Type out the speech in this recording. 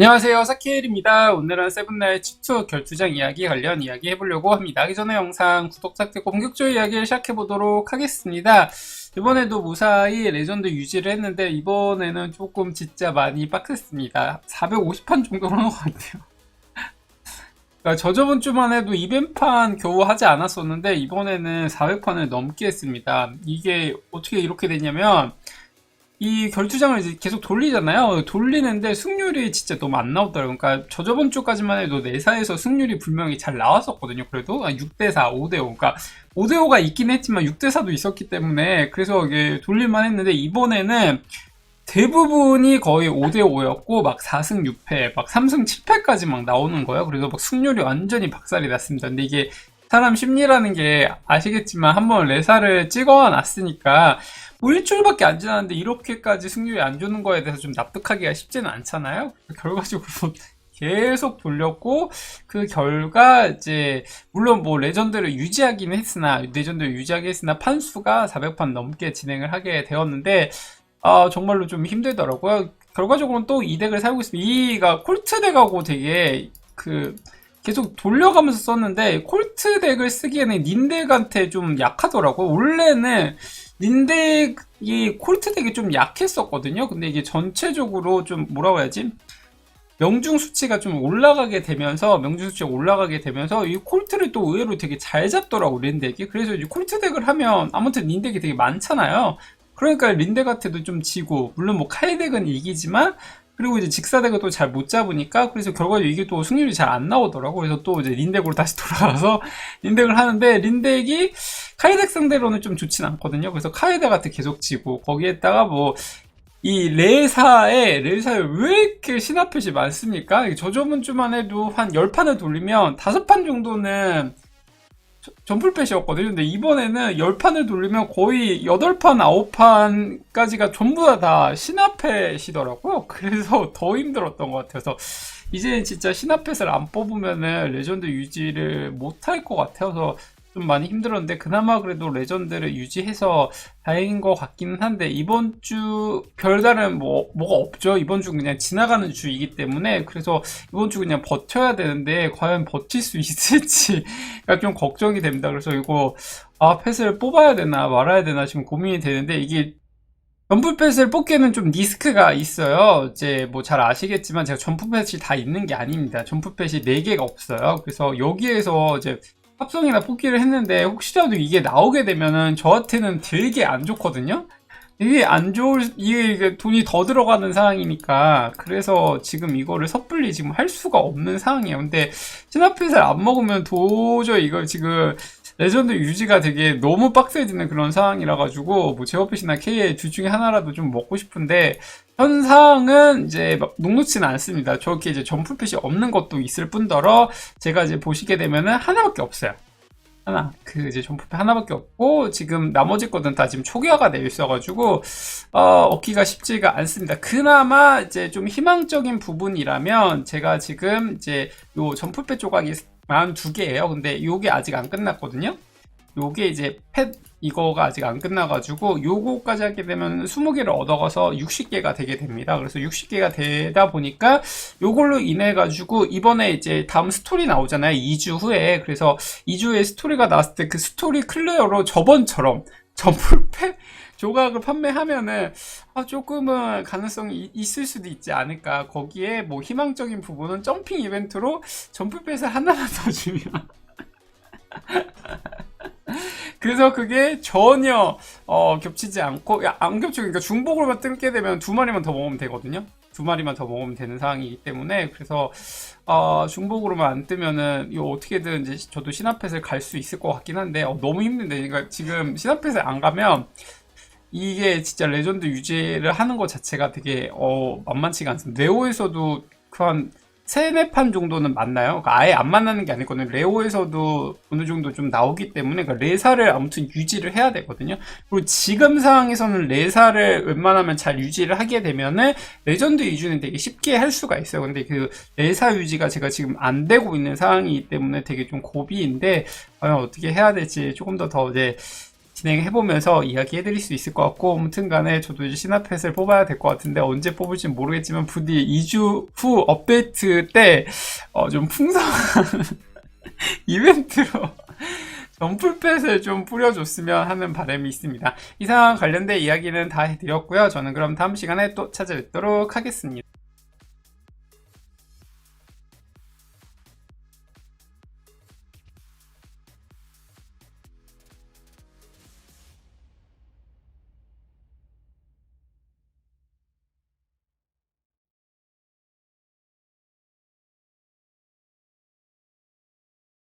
안녕하세요. 사키엘입니다. 오늘은 세븐나이츠 2 결투장 이야기 관련 이야기 해보려고 합니다. 하기 전에 영상 구독 삭제고 본격적인 이야기를 시작해보도록 하겠습니다. 이번에도 무사히 레전드 유지를 했는데 이번에는 조금 진짜 많이 빡셌습니다. 450판 정도 하는 것 같아요. 그러니까 저 저번 주만 해도 200판 겨우 하지 않았었는데 이번에는 400판을 넘게 했습니다. 이게 어떻게 이렇게 됐냐면 이 결투장을 이제 계속 돌리잖아요. 돌리는데 승률이 진짜 너무 안 나오더라고요. 그러니까 저 저번 주까지만 해도 내사에서 승률이 분명히 잘 나왔었거든요. 그래도 6대4, 5대5. 그러니까 5대5가 있긴 했지만 6대4도 있었기 때문에 그래서 이게 돌릴만 했는데 이번에는 대부분이 거의 5대5였고 막 4승 6패, 막 3승 7패까지 막 나오는 거예요. 그래서 막 승률이 완전히 박살이 났습니다. 근데 이게 사람 심리라는 게 아시겠지만 한번 레사를 찍어 놨으니까 뭐 일주일밖에 안 지났는데 이렇게까지 승률이 안 주는 거에 대해서 좀 납득하기가 쉽지는 않잖아요. 결과적으로 계속 돌렸고 그 결과 이제 물론 뭐 레전드를 유지하긴 했으나 레전드를 유지하긴 했으나 판수가 400판 넘게 진행을 하게 되었는데 아 정말로 좀 힘들더라고요. 결과적으로는 또 이 덱을 사용고 있습니다. 이가 콜트 덱하고 되게 그 계속 돌려가면서 썼는데 콜트 덱을 쓰기에는 닌덱한테 좀 약하더라고요. 원래는 닌덱이 콜트 덱이 좀 약했었거든요. 근데 이게 전체적으로 좀 뭐라고 해야지? 명중 수치가 좀 올라가게 되면서 명중 수치가 올라가게 되면서 이 콜트를 또 의외로 되게 잘 잡더라고 린덱이 그래서 이 콜트 덱을 하면 아무튼 린덱이 되게 많잖아요 그러니까 린덱한테도 좀 지고 물론 뭐 카이덱은 이기지만 그리고 이제 직사덱을 또 잘 못 잡으니까 그래서 결과적으로 이게 또 승률이 잘 안 나오더라고 그래서 또 이제 린덱으로 다시 돌아가서 린덱을 하는데 린덱이 카이덱 상대로는 좀 좋진 않거든요 그래서 카이덱한테 계속 지고 거기에다가 뭐이 레사에 레사에 왜 이렇게 신화펫이 많습니까? 저 저번 주만 해도 한 10판을 돌리면 5판 정도는 점풀펫이었거든요. 근데 이번에는 10판을 돌리면 거의 8판, 9판까지가 전부 다, 다 신화펫이더라고요. 그래서 더 힘들었던 것 같아서 이제는 진짜 신화펫을 안 뽑으면은 레전드 유지를 못할 것 같아서 좀 많이 힘들었는데 그나마 그래도 레전드를 유지해서 다행인 것 같기는 한데 이번 주 별다른 뭐 뭐가 없죠 이번 주 그냥 지나가는 주이기 때문에 그래서 이번 주 그냥 버텨야 되는데 과연 버틸 수 있을지가 좀 걱정이 됩니다 그래서 이거 아 펫을 뽑아야 되나 말아야 되나 지금 고민이 되는데 이게 점프펫을 뽑기에는 좀 리스크가 있어요. 이제 뭐 잘 아시겠지만 제가 점프펫이 다 있는 게 아닙니다. 점프펫이 4개가 없어요. 그래서 여기에서 이제 합성이나 뽑기를 했는데 혹시라도 이게 나오게 되면은 저한테는 되게 안 좋거든요. 이게 안 좋을 이게 돈이 더 들어가는 상황이니까 그래서 지금 이거를 섣불리 지금 할 수가 없는 상황이에요. 근데 시나핏을 안 먹으면 도저히 이걸 지금 레전드 유지가 되게 너무 빡세지는 그런 상황이라 가지고 뭐 제어핏이나 K의 둘 중에 하나라도 좀 먹고 싶은데 현상은 이제 막 녹록지는 않습니다. 저렇게 이제 점프핏이 없는 것도 있을 뿐더러 제가 이제 보시게 되면은 하나밖에 없어요. 하나 그 이제 점프패 하나밖에 없고 지금 나머지 것은 다 지금 초기화가 되어 있어가지고 어, 얻기가 쉽지가 않습니다. 그나마 이제 좀 희망적인 부분이라면 제가 지금 이제 요 점프패 조각이 만두 개예요. 근데 요게 아직 안 끝났거든요. 요게 이제 펫 이거가 아직 안 끝나가지고 요거까지 하게 되면 20개를 얻어가서 60개가 되게 됩니다. 그래서 60개가 되다 보니까 요걸로 인해 가지고 이번에 이제 다음 스토리 나오잖아요. 2주 후에 그래서 2주 후에 스토리가 나왔을 때 그 스토리 클리어로 저번처럼 점풀패 조각을 판매하면은 아, 조금은 가능성이 있을 수도 있지 않을까. 거기에 뭐 희망적인 부분은 점핑 이벤트로 점프펫을 하나만 더 주면 그래서 그게 전혀 어, 겹치지 않고 야, 안 겹치고 그러니까 중복으로만 뜯게 되면 두 마리만 더 먹으면 되거든요. 두 마리만 더 먹으면 되는 상황이기 때문에 그래서 어, 중복으로만 안 뜨면은 이거 어떻게든 이제 저도 신화펫을 갈 수 있을 것 같긴 한데 어, 너무 힘든데 그러니까 지금 신화펫을 안 가면 이게 진짜 레전드 유지를 하는 것 자체가 되게 어, 만만치가 않습니다. 네오에서도 그한 세네 판 정도는 맞나요? 그러니까 아예 안 만나는 게 아니거든요. 레오에서도 어느 정도 좀 나오기 때문에 그러니까 레사를 아무튼 유지를 해야 되거든요. 그리고 지금 상황에서는 레사를 웬만하면 잘 유지를 하게 되면은 레전드 유지는 되게 쉽게 할 수가 있어요. 근데 그 레사 유지가 제가 지금 안 되고 있는 상황이기 때문에 되게 좀 고비인데 과연 어떻게 해야 될지 조금 더 더 이제 진행해 보면서 이야기해 드릴 수 있을 것 같고 아무튼 간에 저도 이제 신화펫을 뽑아야 될 것 같은데 언제 뽑을지 모르겠지만 부디 2주 후 업데이트 때 어, 좀 풍성한 이벤트로 점풀펫을 좀 뿌려줬으면 하는 바람이 있습니다. 이상 관련된 이야기는 다 해드렸고요. 저는 그럼 다음 시간에 또 찾아뵙도록 하겠습니다.